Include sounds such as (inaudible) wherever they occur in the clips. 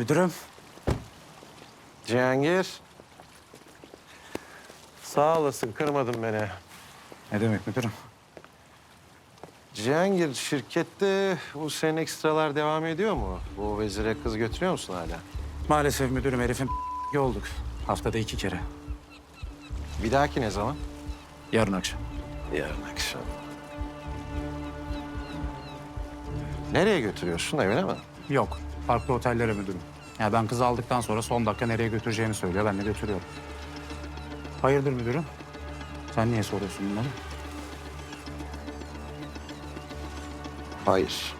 Müdürüm. Cihangir. Sağ olasın, kırmadın beni. Ne demek müdürüm? Cihangir, şirkette bu senin ekstralar devam ediyor mu? Bu vezire kız götürüyor musun hala? Maalesef müdürüm herifin olduk. Haftada iki kere. Bir dahaki ne zaman? Yarın akşam. Yarın akşam. Nereye götürüyorsun, evine mi? Yok. Farklı otellere müdürüm. Ya ben kızı aldıktan sonra son dakika nereye götüreceğini söylüyor. Ben de götürüyorum. Hayırdır müdürüm? Sen niye soruyorsun bunları? Hayır.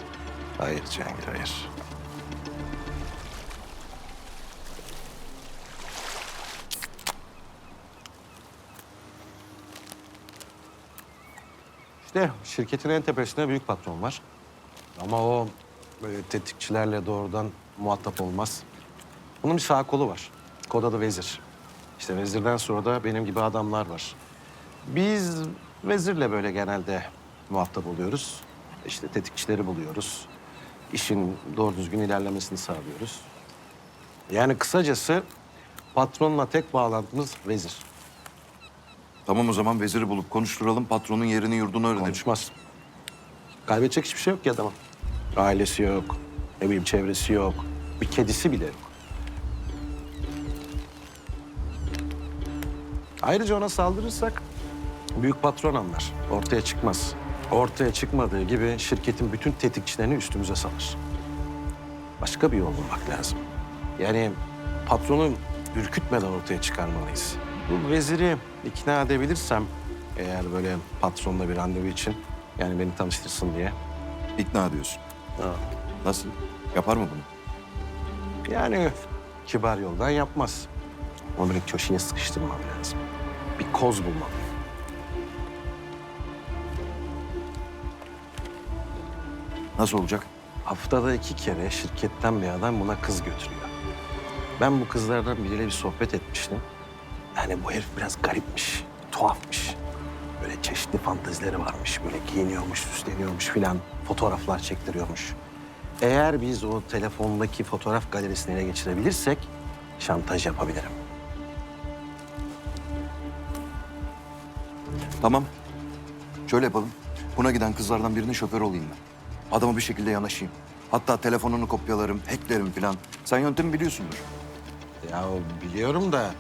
Hayır Cihangir, hayır. İşte şirketin en tepesinde büyük patron var. Ama o böyle tetikçilerle doğrudan muhatap olmaz. Bunun bir sağ kolu var. Kod adı Vezir. İşte Vezir'den sonra da benim gibi adamlar var. Biz Vezir'le böyle genelde muhatap oluyoruz. İşte tetikçileri buluyoruz. İşin doğru düzgün ilerlemesini sağlıyoruz. Yani kısacası patronla tek bağlantımız Vezir. Tamam o zaman veziri bulup konuşturalım. Patronun yerini yurdunu öğrenelim. Konuşmaz. Kaybedecek hiçbir şey yok ki adamın. Ailesi yok, ne bileyim çevresi yok. Bir kedisi bile yok. Ayrıca ona saldırırsak büyük patron anlar. Ortaya çıkmaz. Ortaya çıkmadığı gibi şirketin bütün tetikçilerini üstümüze salır. Başka bir yol bulmak lazım. Yani patronu ürkütmeden ortaya çıkarmalıyız. Bu veziri ikna edebilirsem eğer böyle patronla bir randevu için yani beni tanıştırsın diye. İkna diyorsun. Ha. Nasıl? Yapar mı bunu? Yani kibar yoldan yapmaz. Onu böyle köşeye sıkıştırmam lazım. Bir koz bulmam. Nasıl olacak? Haftada iki kere şirketten bir adam buna kız götürüyor. Ben bu kızlardan biriyle bir sohbet etmiştim. Yani bu herif biraz garipmiş, tuhafmış. Böyle çeşitli fantezileri varmış. Böyle giyiniyormuş, süsleniyormuş filan. Fotoğraflar çektiriyormuş. Eğer biz o telefondaki fotoğraf galerisini ele geçirebilirsek şantaj yapabilirim. Tamam. Şöyle yapalım. Buna giden kızlardan birinin şoförü olayım ben. Adama bir şekilde yanaşayım. Hatta telefonunu kopyalarım, hacklerim falan. Sen yöntemi biliyorsundur. Ya biliyorum da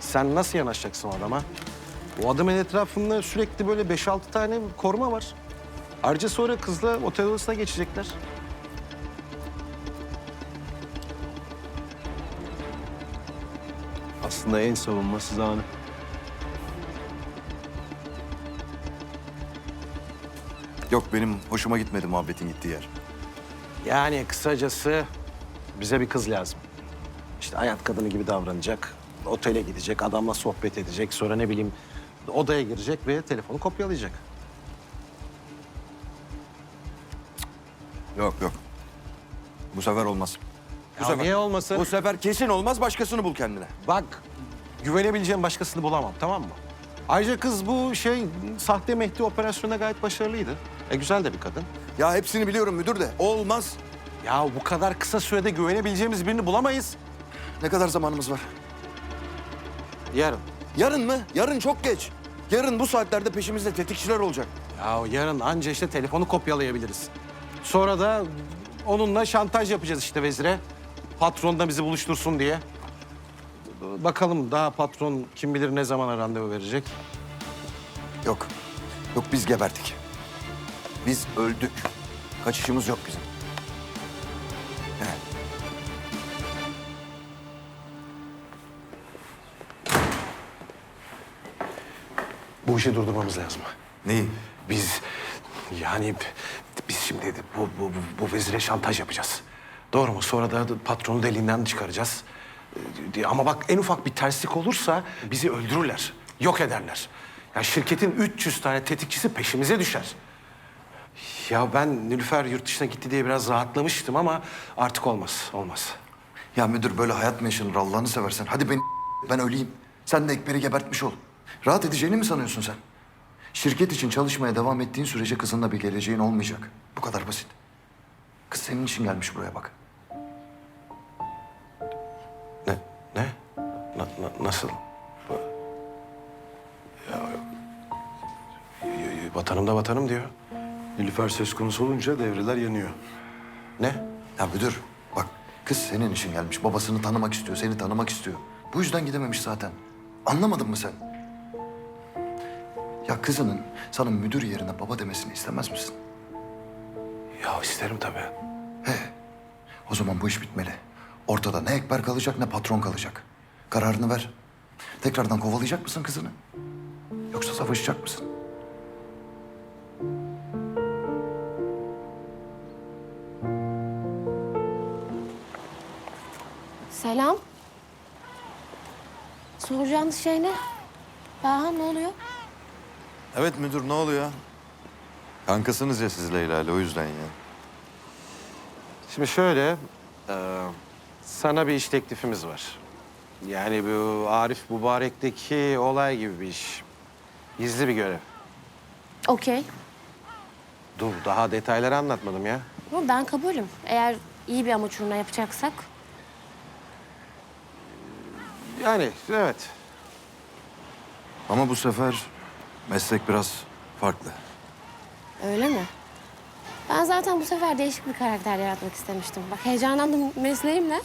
sen nasıl yanaşacaksın o adama? O adamın etrafında sürekli böyle beş altı tane koruma var. Ayrıca sonra kızla otel odasına geçecekler. Aslında en savunmasız anı. Yok benim hoşuma gitmedi muhabbetin gittiği yer. Yani kısacası bize bir kız lazım. İşte hayat kadını gibi davranacak. Otele gidecek, adamla sohbet edecek. Sonra ne bileyim odaya girecek ve telefonu kopyalayacak. Yok yok. Bu sefer olmaz. Bu Ya sefer, niye olmasın? Bu sefer kesin olmaz başkasını bul kendine. Bak güvenebileceğim başkasını bulamam tamam mı? Ayrıca kız bu şey sahte Mehdi operasyonunda gayet başarılıydı. E güzel de bir kadın. Ya hepsini biliyorum müdür de olmaz. Ya bu kadar kısa sürede güvenebileceğimiz birini bulamayız. Ne kadar zamanımız var? Yarın. Yarın mı? Yarın çok geç. Yarın bu saatlerde peşimizde tetikçiler olacak. Ya yarın anca işte telefonu kopyalayabiliriz. Sonra da onunla şantaj yapacağız işte vezire. Patron da bizi buluştursun diye. Bakalım daha patron kim bilir ne zamana randevu verecek. Yok. Yok biz geberdik. Biz öldük. Kaçışımız yok bizim. Bu işi durdurmamız lazım. Neyi? Biz yani biz şimdi bu, bu, bu, vezire şantaj yapacağız. Doğru mu? Sonra da patronu deliğinden çıkaracağız. Ee, Ama bak en ufak bir terslik olursa bizi öldürürler, yok ederler. Ya şirketin 300 tane tetikçisi peşimize düşer. Ya ben Nilüfer yurt dışına gitti diye biraz rahatlamıştım ama artık olmaz, olmaz. Ya müdür böyle hayat mı yaşanır Allah'ını seversen? Hadi ben ben öleyim. Sen de Ekber'i gebertmiş ol. Rahat edeceğini mi sanıyorsun sen? Şirket için çalışmaya devam ettiğin sürece kızınla bir geleceğin olmayacak. Bu kadar basit. Kız senin için gelmiş buraya bak. Na- na- nasıl? Ya, vatanım da vatanım diyor. Nilüfer söz konusu olunca devreler yanıyor. Ne? Ya müdür bak kız senin için gelmiş. Babasını tanımak istiyor, seni tanımak istiyor. Bu yüzden gidememiş zaten. Anlamadın mı sen? Ya kızının sana müdür yerine baba demesini istemez misin? Ya isterim tabii. O zaman bu iş bitmeli. Ortada ne ekber kalacak ne patron kalacak. Kararını ver. Tekrardan kovalayacak mısın kızını? Yoksa savaşacak mısın? Selam. Soracağınız şey ne? Daha ne oluyor? Evet müdür ne oluyor? Kankasınız ya siz Leyla ile o yüzden ya. Şimdi şöyle, e, sana bir iş teklifimiz var. Yani bu Arif Mübarek'teki olay gibi bir iş. Gizli bir görev. Okey. Dur, daha detayları anlatmadım ya. Ama Ben kabulüm. Eğer iyi bir amaç uğruna yapacaksak. Yani evet. Ama bu sefer meslek biraz farklı. Öyle mi? Ben zaten bu sefer değişik bir karakter yaratmak istemiştim. Bak heyecanlandım mesleğimle.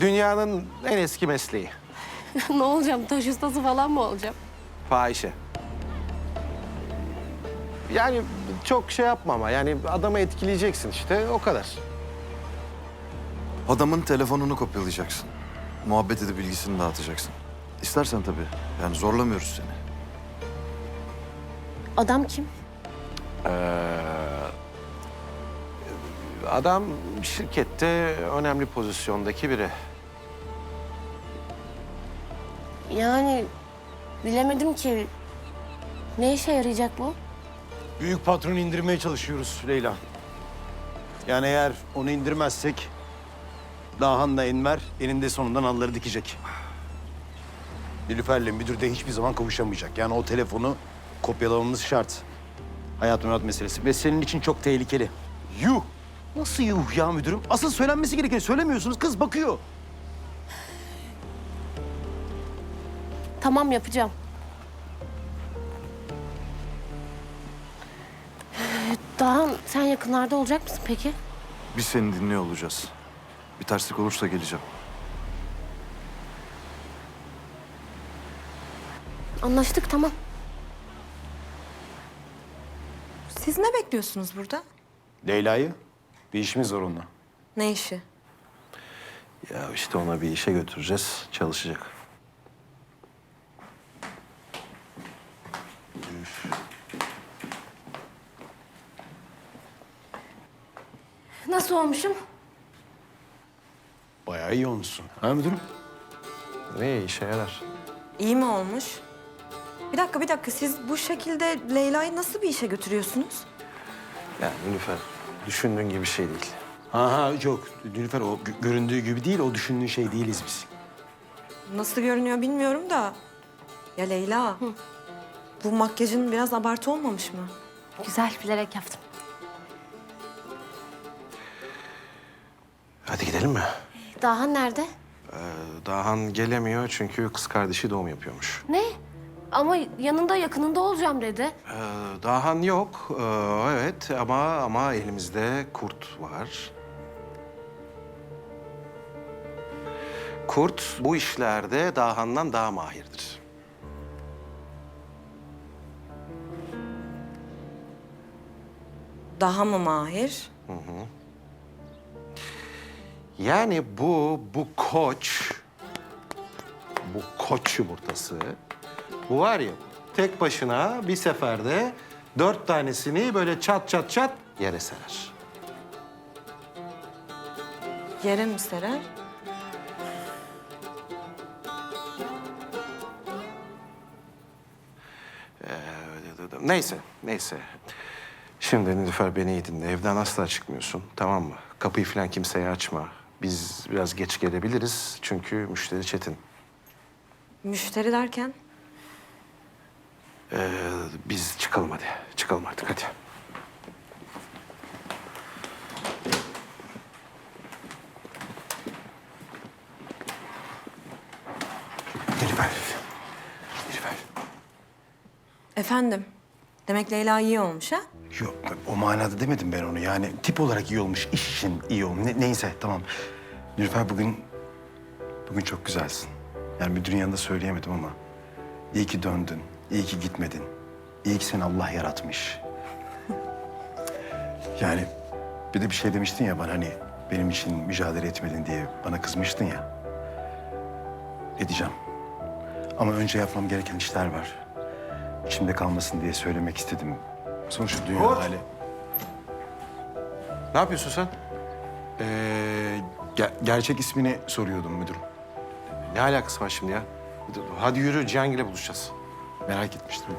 Dünyanın en eski mesleği. (laughs) ne olacağım? Taş ustası falan mı olacağım? Fahişe. Yani çok şey yapma ama yani adamı etkileyeceksin işte o kadar. Adamın telefonunu kopyalayacaksın. Muhabbet edip bilgisini dağıtacaksın. İstersen tabii. Yani zorlamıyoruz seni. Adam kim? Adam şirkette önemli pozisyondaki biri. Yani bilemedim ki. Ne işe yarayacak bu? Büyük patronu indirmeye çalışıyoruz Leyla. Yani eğer onu indirmezsek... Dahan'la Enver eninde sonunda nalları dikecek. Nilüfer'le müdür de hiçbir zaman kavuşamayacak. Yani o telefonu kopyalamamız şart. Hayat memat meselesi ve senin için çok tehlikeli. Yuh! Nasıl yuh ya müdürüm? Asıl söylenmesi gereken söylemiyorsunuz. Kız bakıyor. Tamam yapacağım. Daha sen yakınlarda olacak mısın peki? Biz seni dinliyor olacağız. Bir terslik olursa geleceğim. Anlaştık tamam. Siz ne bekliyorsunuz burada? Leyla'yı bir işimiz var onunla. Ne işi? Ya işte ona bir işe götüreceğiz, çalışacak. Nasıl olmuşum? Bayağı iyi olmuşsun. Ha müdürüm? Ne işe yarar? İyi mi olmuş? Bir dakika, bir dakika. Siz bu şekilde Leyla'yı nasıl bir işe götürüyorsunuz? Yani Nilüfer, düşündüğün gibi şey değil. Aha yok. Nilüfer o gö- göründüğü gibi değil, o düşündüğün şey değiliz biz. Nasıl görünüyor bilmiyorum da. Ya Leyla, bu makyajın biraz abartı olmamış mı? Güzel bilerek yaptım. Hadi gidelim mi? Daha nerede? Ee, Dahan gelemiyor çünkü kız kardeşi doğum yapıyormuş. Ne? Ama yanında yakınında olacağım dedi. Ee, Dahan yok, ee, evet ama ama elimizde kurt var. Kurt bu işlerde Dahan'dan daha mahirdir. Daha mı mahir? Yani bu, bu koç, bu koç yumurtası, bu var ya tek başına bir seferde dört tanesini böyle çat çat çat yere serer. Yere mi serer? Neyse, neyse. Şimdi Nilüfer beni iyi dinle. Evden asla çıkmıyorsun, tamam mı? Kapıyı falan kimseye açma. Biz biraz geç gelebiliriz çünkü müşteri Çetin. Müşteri derken? Ee, biz çıkalım hadi. Çıkalım artık hadi. Nilüfer. Nilüfer. Efendim. Demek Leyla iyi olmuş ha? Yok o manada demedim ben onu. Yani tip olarak iyi olmuş, iş için iyi olmuş. Ne, neyse tamam. Nilüfer bugün bugün çok güzelsin. Yani bir müdürün yanında söyleyemedim ama iyi ki döndün iyi ki gitmedin. İyi ki seni Allah yaratmış. Yani bir de bir şey demiştin ya bana hani benim için mücadele etmedin diye bana kızmıştın ya. Edeceğim. Ama önce yapmam gereken işler var. İçimde kalmasın diye söylemek istedim. Sonuçta dünya hali. Ne yapıyorsun sen? Ee, ge- gerçek ismini soruyordum müdürüm. Ne alakası var şimdi ya? Hadi yürü Cihangir'le buluşacağız. Merak etmiştim.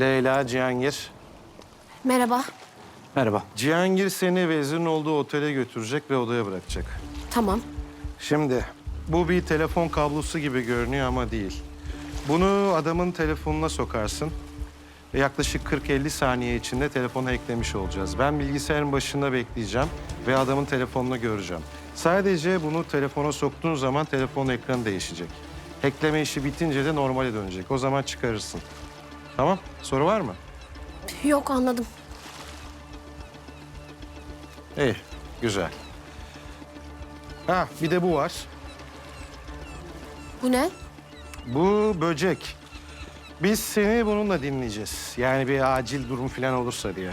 Leyla, Cihangir. Merhaba. Merhaba. Cihangir seni vezirin olduğu otele götürecek ve odaya bırakacak. Tamam. Şimdi bu bir telefon kablosu gibi görünüyor ama değil. Bunu adamın telefonuna sokarsın. Ve yaklaşık 40-50 saniye içinde telefonu hacklemiş olacağız. Ben bilgisayarın başında bekleyeceğim ve adamın telefonunu göreceğim. Sadece bunu telefona soktuğun zaman telefonun ekranı değişecek. Hackleme işi bitince de normale dönecek. O zaman çıkarırsın. Tamam? Soru var mı? Yok anladım. İyi, güzel. Ha, bir de bu var. Bu ne? Bu böcek. Biz seni bununla dinleyeceğiz. Yani bir acil durum falan olursa diye.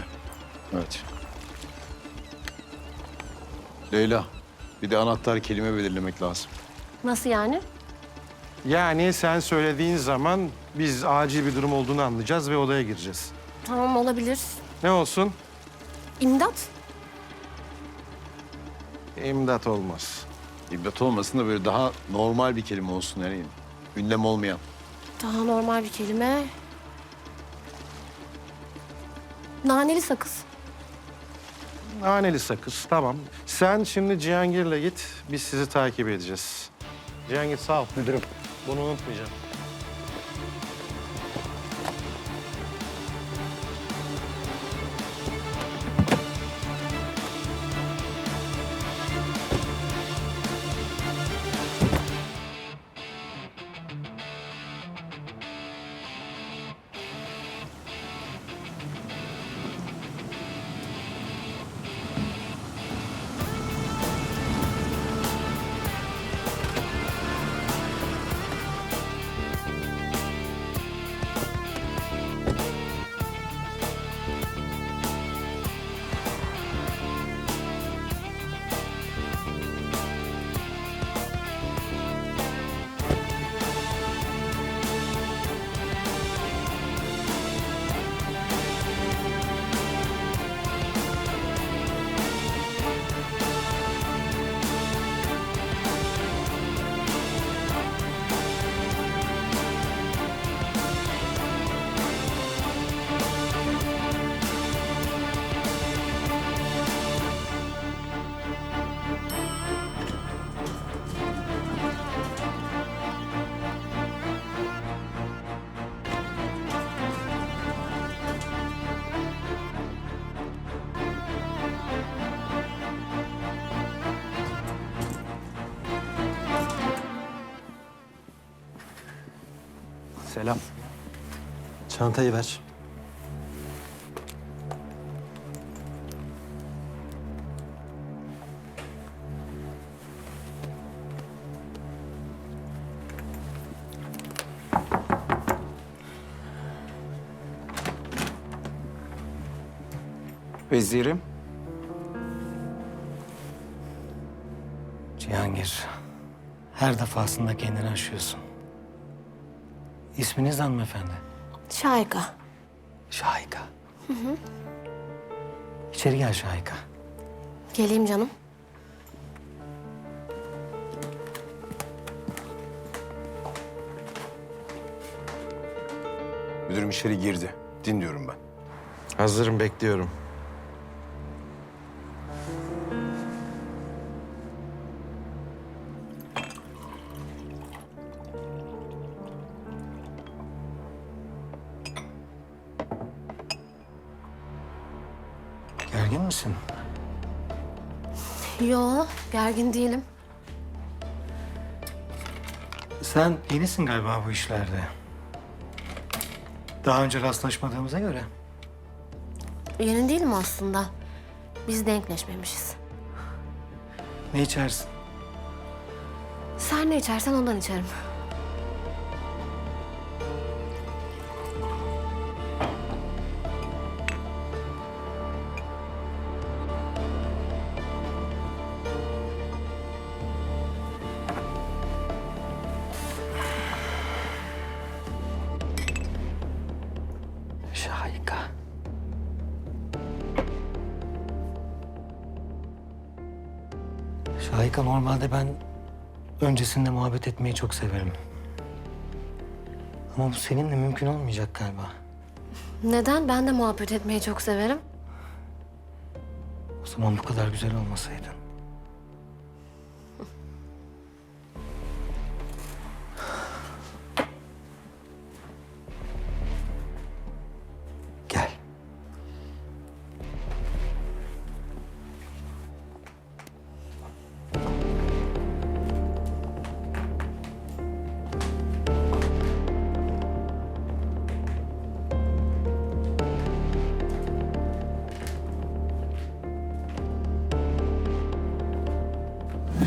Evet. Leyla, bir de anahtar kelime belirlemek lazım. Nasıl yani? Yani sen söylediğin zaman biz acil bir durum olduğunu anlayacağız ve odaya gireceğiz. Tamam olabilir. Ne olsun? İmdat. İmdat olmaz. İbdat olmasın da böyle daha normal bir kelime olsun yani. Ünlem olmayan. Daha normal bir kelime. Naneli sakız. Naneli sakız, tamam. Sen şimdi Cihangir'le git, biz sizi takip edeceğiz. Cihangir sağ ol. Müdürüm. Bunu unutmayacağım. Selam. Çantayı ver. Vezirim. Cihangir, her defasında kendini aşıyorsun. İsminiz hanımefendi? Şahika. Şahika. Hı hı. İçeri gel Şahika. Geleyim canım. Müdürüm içeri girdi. Dinliyorum ben. Hazırım, bekliyorum. Gergin değilim. Sen yenisin galiba bu işlerde. Daha önce rastlaşmadığımıza göre. Yeni değilim aslında. Biz denkleşmemişiz. Ne içersin? Sen ne içersen ondan içerim. Şahika normalde ben öncesinde muhabbet etmeyi çok severim. Ama bu seninle mümkün olmayacak galiba. Neden? Ben de muhabbet etmeyi çok severim. O zaman bu kadar güzel olmasaydın.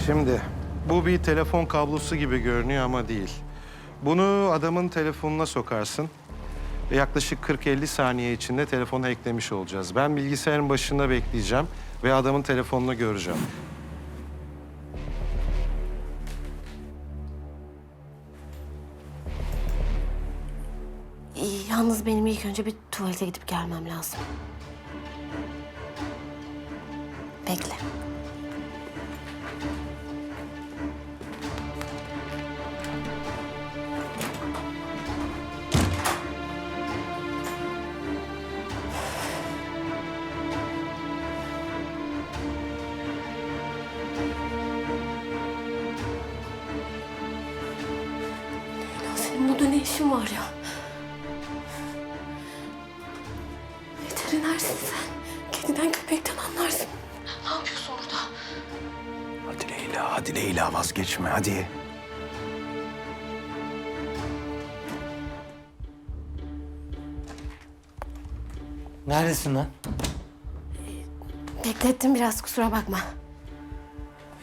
Şimdi bu bir telefon kablosu gibi görünüyor ama değil. Bunu adamın telefonuna sokarsın. Yaklaşık 40-50 saniye içinde telefonu eklemiş olacağız. Ben bilgisayarın başında bekleyeceğim ve adamın telefonunu göreceğim. Yalnız benim ilk önce bir tuvalete gidip gelmem lazım. Bekle. Var ya? Veterinersin sen. Kediden köpekten anlarsın. Ne yapıyorsun burada? Hadi Leyla, hadi Leyla vazgeçme hadi. Neredesin lan? Beklettim biraz kusura bakma.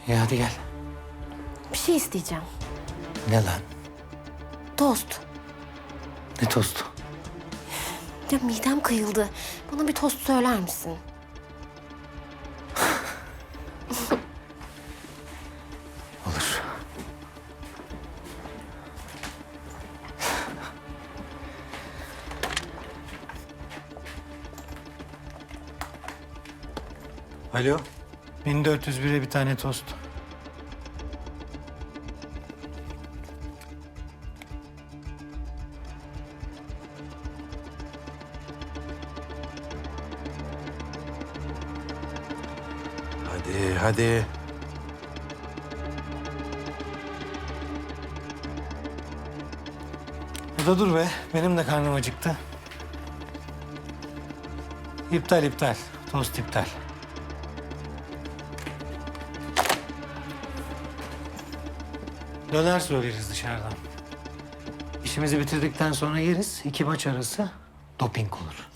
Ya hadi gel. Bir şey isteyeceğim. Ne lan? Tost. Tostu? Ya midem kıyıldı. Bana bir tost söyler misin? Olur. Alo. 1401'e bir tane tost. Hadi, hadi. Burada dur be. Benim de karnım acıktı. İptal iptal. Tost iptal. Döner söyleriz dışarıdan. İşimizi bitirdikten sonra yeriz. İki maç arası doping olur.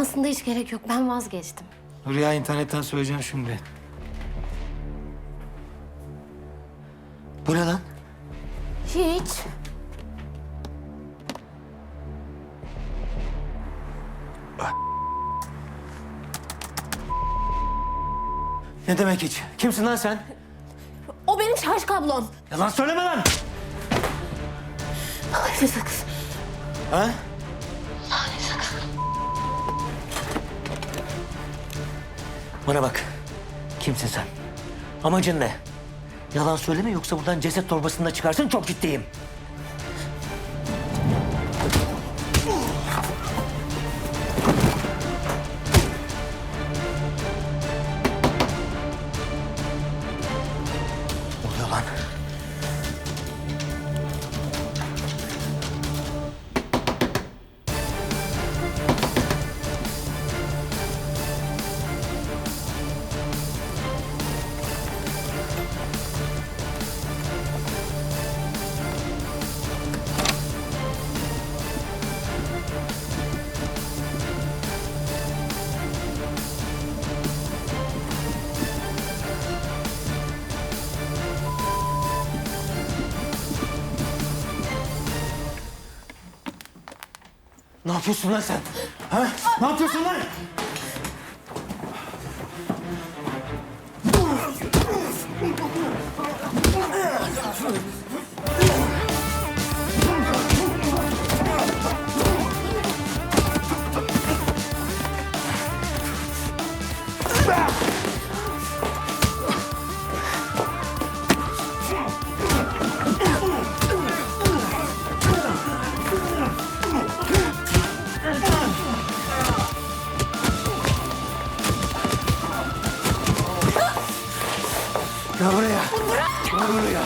Aslında hiç gerek yok. Ben vazgeçtim. Dur ya internetten söyleyeceğim şimdi. Bu ne lan? Hiç. Ne demek hiç? Kimsin lan sen? O benim şarj kablom. Yalan söyleme lan! Ay sakız. Ha? Bana bak. Kimsin sen? Amacın ne? Yalan söyleme yoksa buradan ceset torbasında çıkarsın çok ciddiyim. Ne yapıyorsun lan sen? Ha? Ne yapıyorsun lan? Buraya.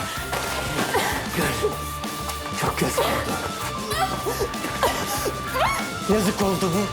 Gel. Çok yazık oldu. Yazık oldu mu?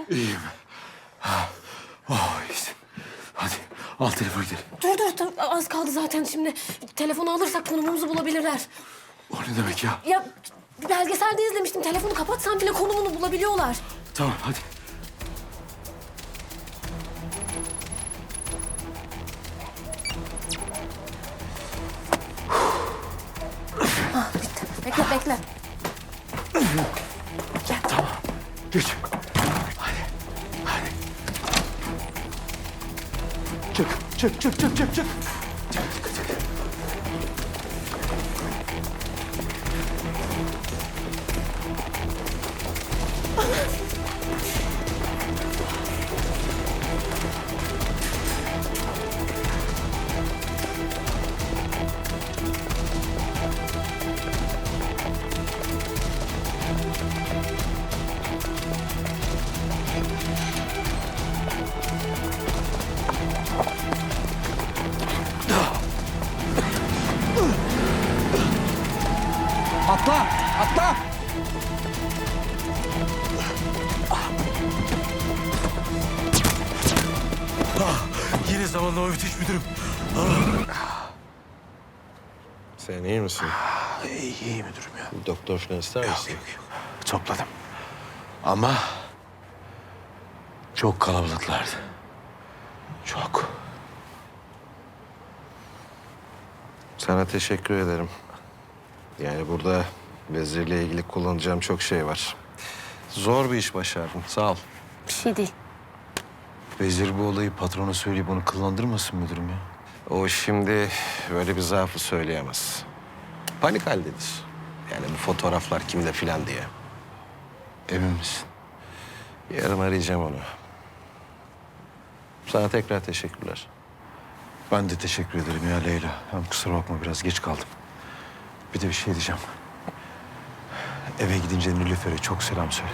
Misin? İyiyim. Oh iyisin. Hadi al telefonu gidelim. Dur dur dur az kaldı zaten şimdi. Telefonu alırsak konumumuzu bulabilirler. O ne demek ya? Ya belgeselde izlemiştim. Telefonu kapatsan bile konumunu bulabiliyorlar. Tamam hadi. Ya. Doktor falan ister misin? Yok yok. Topladım. Ama çok kalabalıklardı. Çok. Sana teşekkür ederim. Yani burada vezirle ilgili kullanacağım çok şey var. Zor bir iş başardın. Sağ ol. Bir şey değil. Vezir bu olayı patrona söyleyip onu kıllandırmasın müdürüm ya. O şimdi böyle bir zaafı söyleyemez. Panik haldedir. Yani bu fotoğraflar kimde filan diye. Emin misin? Yarın arayacağım onu. Sana tekrar teşekkürler. Ben de teşekkür ederim ya Leyla. Hem kusura bakma biraz geç kaldım. Bir de bir şey diyeceğim. Eve gidince Nilüfer'e çok selam söyle.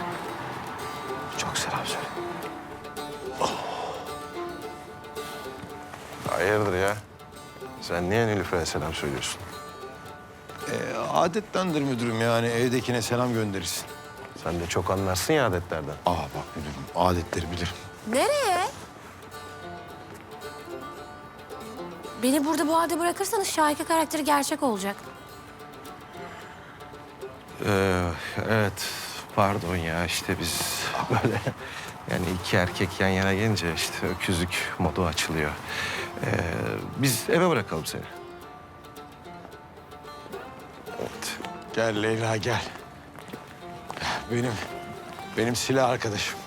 Çok selam söyle. Hayırdır ya? Sen niye Nilüfer'e selam söylüyorsun? Adettendir müdürüm yani evdekine selam gönderirsin. Sen de çok anlarsın ya adetlerden. Aa bak müdürüm adetleri bilirim. Nereye? Beni burada bu halde bırakırsanız Şahika karakteri gerçek olacak. Ee, evet, pardon ya işte biz (laughs) böyle yani iki erkek yan yana gelince işte öküzlük modu açılıyor. Ee, biz eve bırakalım seni. Gel Leyla gel. Benim, benim silah arkadaşım.